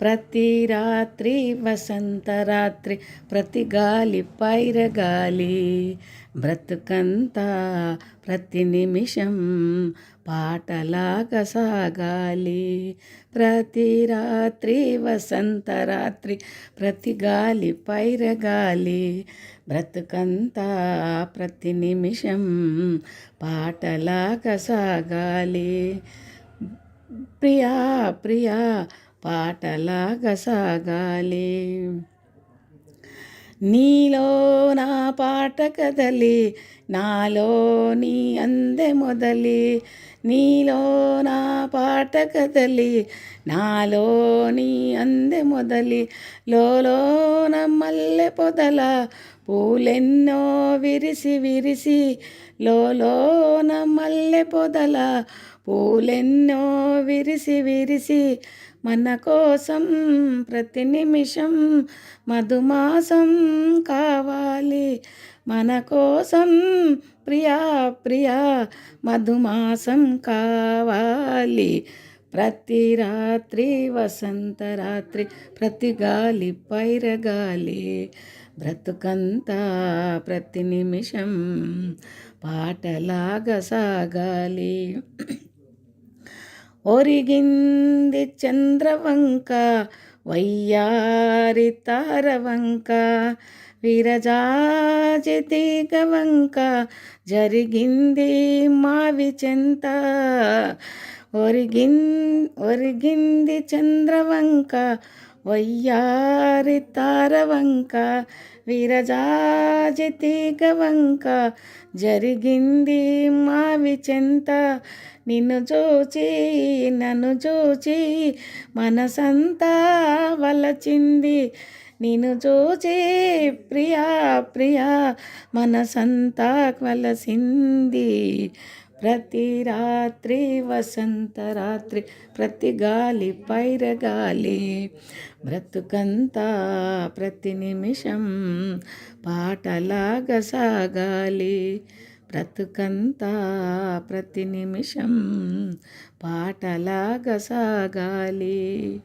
ప్రతి రాత్రి వసంత రాత్రి ప్రతి గాలి పైరగాలి బ్రతుకంతా ప్రతి నిమిషం పాటలాగా సాగాలి. ప్రతి రాత్రి వసంత రాత్రి ప్రతి గాలి పైరగాలి బ్రతుకంతా ప్రతి నిమిషం పాటలాగా సాగాలి. ప్రియా ప్రియా పాటలాగా సాగాలి. నీలో నా పాట కదలి నాలో నీ అందే మొదలి. నీలో నా పాట కదలి నాలో నీ అందే మొదలి. లోలోన మల్లె పొదల పూలెన్నో విరిసి విరిసి లోలోన మల్లె పొదల పూలెన్నో విరిసి విరిసి మన కోసం ప్రతి నిమిషం మధుమాసం కావాలి. మన కోసం ప్రియా ప్రియా మధుమాసం కావాలి. ప్రతి రాత్రి వసంత రాత్రి ప్రతి గాలి పైరగాలి. బ్రతుకంతా ప్రతి నిమిషం పాటలాగా సాగాలి. ఒరిగింది చంద్రవంక వయ్యారి తారవంక విరజాజి వంక జరిగింది మావి చెంత. ఒరిగిన్ ఒరిగింది చంద్రవంక వయ్యారి తారవంక విరజాజితీగ వంక జరిగింది మా విచింత నిన్ను చూచి నన్ను చూచి మనసంతా వలచింది. నిన్ను చూచి ప్రియా ప్రియా మనసంతా వలసింది. ప్రతి రాత్రి వసంత రాత్రి ప్రతి గాలి పైరగాలి. బ్రతుకంతా ప్రతి నిమిషం పాటలాగా సాగాలి. బ్రతుకంతా ప్రతి నిమిషం పాటలాగా సాగాలి.